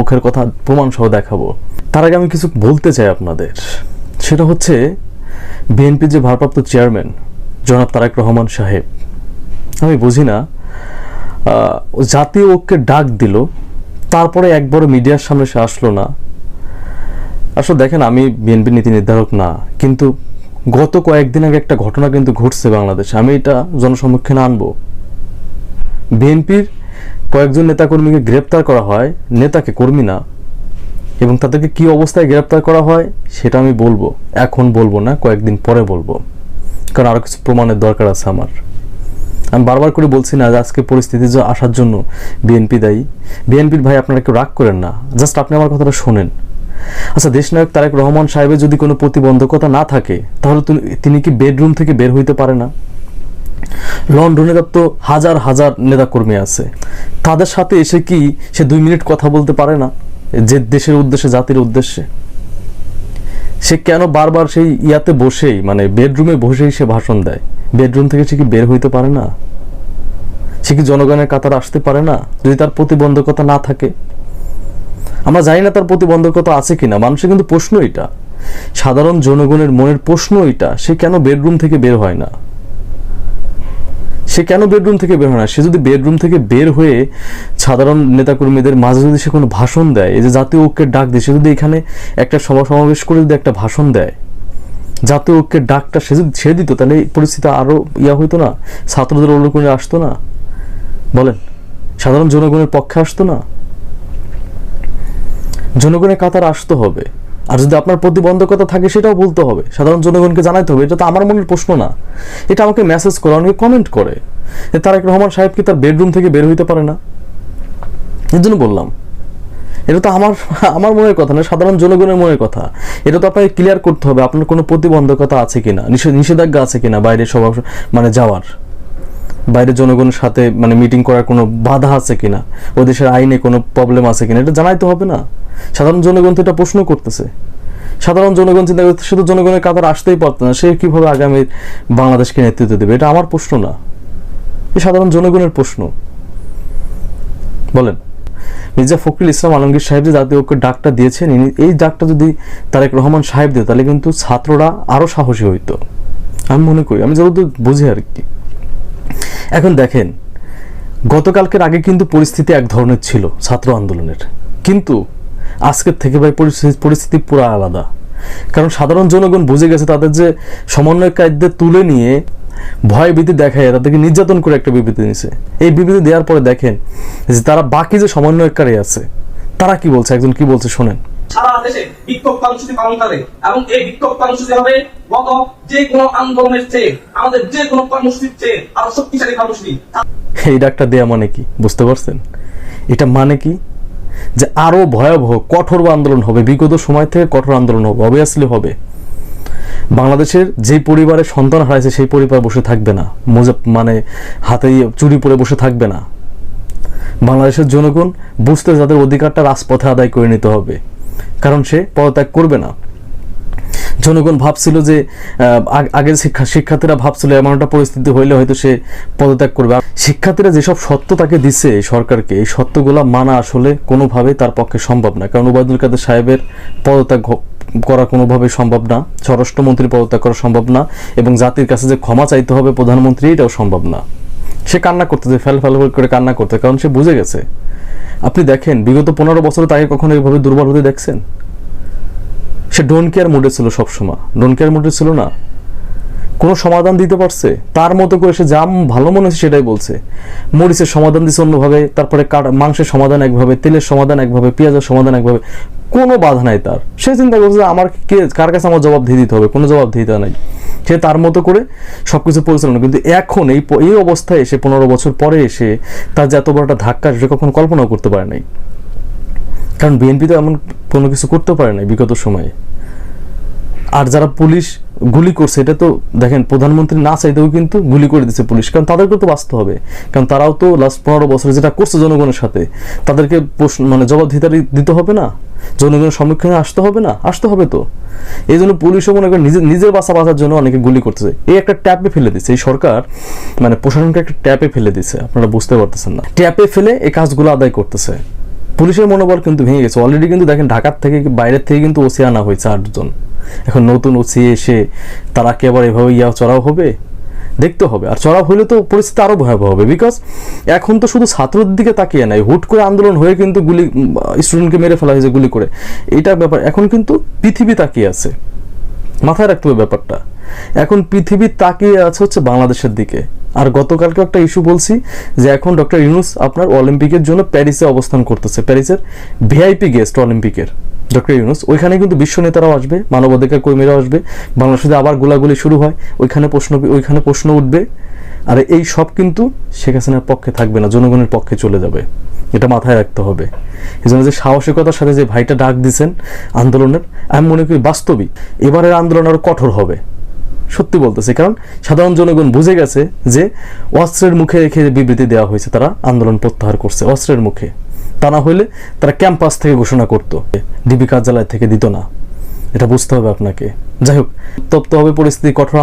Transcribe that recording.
মুখের কথা প্রমাণ সহ দেখাবো। তার আগে আমি কিছু বলতে চাই আপনাদের। সেটা হচ্ছে, বিএনপি যে ভারপ্রাপ্ত চেয়ারম্যান, জনাব তারেক রহমান সাহেব, আমি বুঝি না জাতীয় ঐক্যে ডাক দিল, তারপরে একবার মিডিয়ার সামনে সে আসলো না। আসলে দেখেন, আমি বিএনপি নীতি নির্ধারক না, কিন্তু গত কয়েকদিন আগে একটা ঘটনা কিন্তু ঘটছে বাংলাদেশে, আমি এটা জনসম্মুখীনে আনব। বিএনপির কয়েকজন নেতাকর্মীকে গ্রেপ্তার করা হয়, নেতাকে কর্মী না। এবং তাদেরকে কি অবস্থায় গ্রেপ্তার করা হয়, সেটা আমি বলব। এখন বলব না, কয়েকদিন পরে বলব। কারণ আরও কিছু প্রমাণের দরকার আছে আমার। আমি বারবার করে বলছি না আজকে পরিস্থিতি যে আসার জন্য বিএনপি দায়ী। বিএনপির ভাই, আপনারা কেউ রাগ করেন না। জাস্ট আপনি আমার কথাটা শোনেন। আচ্ছা দেশনায়ক তারেক রহমান সাহেবের যদি কোনো প্রতিবন্ধকতা না থাকে, তাহলে তিনি কি বেডরুম থেকে বের হইতে পারে না? লন্ডনে তার তো হাজার হাজার নেতাকর্মী আছে। তাদের সাথে এসে কি সে দুই মিনিট কথা বলতে পারে না? যে দেশের উদ্দেশ্যে, জাতির উদ্দেশ্যে। সে কেন বারবার সেই ইয়াতে বসেই মানে বেডরুমে বসেই সে ভাষণ দেয়? বেডরুম থেকে সে কি বের হইতে পারে না? সে কি জনগণের কাতার আসতে পারে না, যদি তার প্রতিবন্ধকতা না থাকে? আমরা জানি না তার প্রতিবন্ধকতা আছে কিনা, মানুষের কিন্তু প্রশ্ন এটা। সাধারণ জনগণের মনের প্রশ্ন এটা, সে কেন বেডরুম থেকে বের হয় না? সে কেন বেডরুম থেকে বের হয় না? সে যদি বেডরুম থেকে বের হয়ে সাধারণ নেতাকর্মীদের মাঝে যদি সে কোনো ভাষণ দেয়, এই যে জাতীয় ঐক্যের ডাক দিয়ে সে যদি এখানে একটা সভা সমাবেশ করে যদি একটা ভাষণ দেয়, জাতীয় ঐক্যের ডাকটা সে যদি ছেড়ে দিত, তাহলে পরিস্থিতি আরও ইয়া হইতো না? ছাত্রদের অনুকূলে আসতো না? বলেন, সাধারণ জনগণের পক্ষে আসতো না? জনগণের কাতার আসতে হবে। আর যদি আপনার প্রতিবন্ধকতা থাকে, সেটাও বলতে হবে। সাধারণ জনগণকে জানাইতে হবে, এটা তো আমার মনের প্রশ্ন না। এটা আমাকে মেসেজ করে অনেকে কমেন্ট করে। তারেক রহমান সাহেব কি তার বেডরুম থেকে বের হইতে পারে না? এর জন্য বললাম। এটা তো আমার আমার মনের কথা না, সাধারণ জনগণের মনের কথা। এটা তো আপনাকে ক্লিয়ার করতে হবে, আপনার কোনো প্রতিবন্ধকতা আছে কিনা, নিষেধ, নিষেধাজ্ঞা আছে কিনা বাইরে সভা মানে যাওয়ার। বাইরে জনগণের সাথে মানে মিটিং করার কোনো বাধা আছে কিনা? ও দেশের আইনে কোনো প্রবলেম আছে কিনা? এটা জানাইতে হবে না। সাধারণ জনগণ তো এটা প্রশ্ন করতেছে। সাধারণ জনগণ চিন্তা করতে শুধু জনগণের কাতার আসতেই পারতো না, সে কীভাবে আগামী বাংলাদেশকে নেতৃত্ব দেবে? এটা আমার প্রশ্ন না। এই সাধারণ জনগণের প্রশ্ন। বলেন, মির্জা ফখরুল ইসলাম আলমগীর সাহেব যে জাতীয় ঐক্যের ডাকটা দিয়েছেন এই ডাকটা যদি তারেক রহমান সাহেব দিত তাহলে কিন্তু ছাত্ররা আরও সাহসী হইতো। আমি মনে করি, আমি যতদূর বুঝি আর কি। এখন দেখেন, গতকালকের আগে কিন্তু পরিস্থিতি এক ধরনের ছিল, ছাত্র আন্দোলনের। কিন্তু আজকের থেকে ভাই পরিস্থিতি পুরো আলাদা। কারণ সাধারণ জনগণ বুঝে গেছে তাদের যে সমন্বয়কারীদের তুলে নিয়ে ভয় ভীতি দেখায় তাদেরকে নির্যাতন করে একটা বিবৃতি নিছে এই বিবৃতি দেওয়ার পরে দেখেন যে তারা বাকি যে সমন্বয়কারী আছে তারা কি বলছে? একজন কি বলছে শোনেন। সারা দেশে বিক্ষোভ কর্মসূচি পালন করে এবং এই বিক্ষোভ কর্মসূচি হবে গত যে কোনো আন্দোলনের চেয়ে আমাদের যে কোনো কর্মসূচির চেয়ে আরও শক্তিশালী কর্মসূচি। এই ডাকটা দেয়া মানে কি? বুঝতে পারছেন? এটা মানে কি? যে আরও ভয়াবহ, কঠোর আন্দোলন হবে, বিগত সময় থেকে কঠোর আন্দোলন হবে অবভিয়াসলি হবে। বাংলাদেশের যে পরিবারে সন্তান হারাইছে, সেই পরিবার বসে থাকবে না। মোজা মানে হাতে ইয়ে চুরি পরে বসে থাকবে না। বাংলাদেশের জনগণ বুঝতে যাদের অধিকারটা রাজপথে আদায় করে নিতে হবে। কারণ সে পদত্যাগ করবে না। জনগণ ভাবছিল যে আগের শিক্ষা শিক্ষার্থীরা ভাবছিল এমন একটা পরিস্থিতি হইলে হয়তো সে পদত্যাগ করবে। শিক্ষার্থীরা যেসব সত্য তাকে এই সরকারকে, এই সত্যগুলা মানা আসলে কোনোভাবেই তার পক্ষে সম্ভব না। কারণ ওবায়দুল কাদের সাহেবের পদত্যাগ করা কোনোভাবেই সম্ভব না। স্বরাষ্ট্রমন্ত্রী পদত্যাগ করা সম্ভব না। এবং জাতির কাছে যে ক্ষমা চাইতে হবে প্রধানমন্ত্রী, এটাও সম্ভব না। সে কান্না করতেছে, ফেল ফেল করে কান্না করতে কারণ সে বুঝে গেছে। আপনি দেখেন, বিগত পনেরো বছরে তাকে কখনো এইভাবে দুর্বল হতে দেখছেন? সে ডোন কেয়ার মুডে ছিল সবসময়। ডোন কেয়ার মুডে ছিল না। কোনো সমাধান দিতে পারছে? তার মতো করে সে যা ভালো মনে হচ্ছে সেটাই বলছে। মরিচের সমাধান দিচ্ছে অন্যভাবে, তারপরে মাংসের সমাধান একভাবে, তেলের সমাধান একভাবে, পেঁয়াজের সমাধান একভাবে, কোনো বাধা নাই তার। সে চিন্তা করছে যে আমার কে, কার কাছে আমার জবাব দিয়ে দিতে হবে? কোনো জবাব দিতে নাই। সে তার মতো করে সবকিছু পরিচালনা কিন্তু এখন এই এই অবস্থায় এসে পনেরো বছর পরে এসে তার যে এত বড় একটা ধাক্কা, সে কখনো কল্পনাও করতে পারে নাই। কারণ বিএনপি তো এমন কোনো কিছু করতে পারে নাই বিগত সময়ে। আর যারা পুলিশ গুলি করছে, এটা তো দেখেন, প্রধানমন্ত্রী না চাইতেও কিন্তু গুলি করে দিচ্ছে পুলিশ, কারণ তাদেরকে তো বাঁচতে হবে। কারণ তারাও তো লাস্ট পনেরো বছরে যেটা করছে জনগণের সাথে, তাদেরকে প্রশ্ন- মানে জবাবদিহিতা দিতে হবে না, জনগণের সম্মুখীনে আসতে হবে না, আসতে হবে তো। এই জন্য পুলিশও মনে করেন নিজের নিজের বাসা বাঁচার জন্য অনেকে গুলি করতেছে। এই একটা ট্যাপে ফেলে দিচ্ছে, এই সরকার মানে প্রশাসনকে একটা ট্যাপে ফেলে দিচ্ছে, আপনারা বুঝতে পারতেছেন না। ট্যাপে ফেলে এই কাজগুলো আদায় করতেছে। পুলিশের মনোবল কিন্তু ভেঙে গেছে। অলরেডি কিন্তু দেখেন ঢাকার থেকে বাইরের থেকে কিন্তু ওসি আনা হয়েছে আটজন। এখন নতুন ওসি এসে তারা কি আবার এভাবে ইয়া চড়াও হবে? দেখতে হবে। আর চড়াও হলে তো পরিস্থিতি আরও ভয়াবহ হবে। বিকজ এখন তো শুধু ছাত্রদের দিকে তাকিয়ে নাই। হুট করে আন্দোলন হয়ে কিন্তু গুলি স্টুডেন্টকে মেরে ফেলা হয়েছে গুলি করে। এটা ব্যাপার। এখন কিন্তু পৃথিবী তাকিয়ে আছে। মাথায় রাখতে হবে ব্যাপারটা। এখন পৃথিবী তাকিয়ে আছে হচ্ছে বাংলাদেশের দিকে। আর গতকালকে একটা ইস্যু বলছি যে এখন ডক্টর ইউনুস আপনার অলিম্পিকের জন্য প্যারিসে অবস্থান করতেছে। প্যারিসের ভিআইপি গেস্ট অলিম্পিকের ডক্টর ইউনুস। ওইখানে কিন্তু বিশ্ব নেতারাও আসবে, মানবাধিকার কর্মীরাও আসবে। বাংলাদেশে আবার গোলাগুলি শুরু হয়, ওইখানে প্রশ্ন ওইখানে প্রশ্ন উঠবে। আর এই সব কিন্তু শেখ হাসিনার পক্ষে থাকবে না, জনগণের পক্ষে চলে যাবে। এটা মাথায় রাখতে হবে। এই জন্য যে সাহসিকতার সাথে যে ভাইটা ডাক দিছেন আন্দোলনের, আমি মনে করি বাস্তবিক। এবারের আন্দোলন আরও কঠোর হবে। সত্যি বলতেছে। কারণ সাধারণ জনগণ বুঝে গেছে যে অস্ত্রের মুখে রেখে বিবৃতি দেওয়া হয়েছে, তারা আন্দোলন প্রত্যাহার করছে অস্ত্রের মুখে। তা না হইলে তারা ক্যাম্পাস থেকে ঘোষণা করত ডিবি কার্যালয় থেকে দিত না। এটা বুঝতে হবে আপনাকে। যাই হোক, তপ্ত হবে পরিস্থিতি কঠোর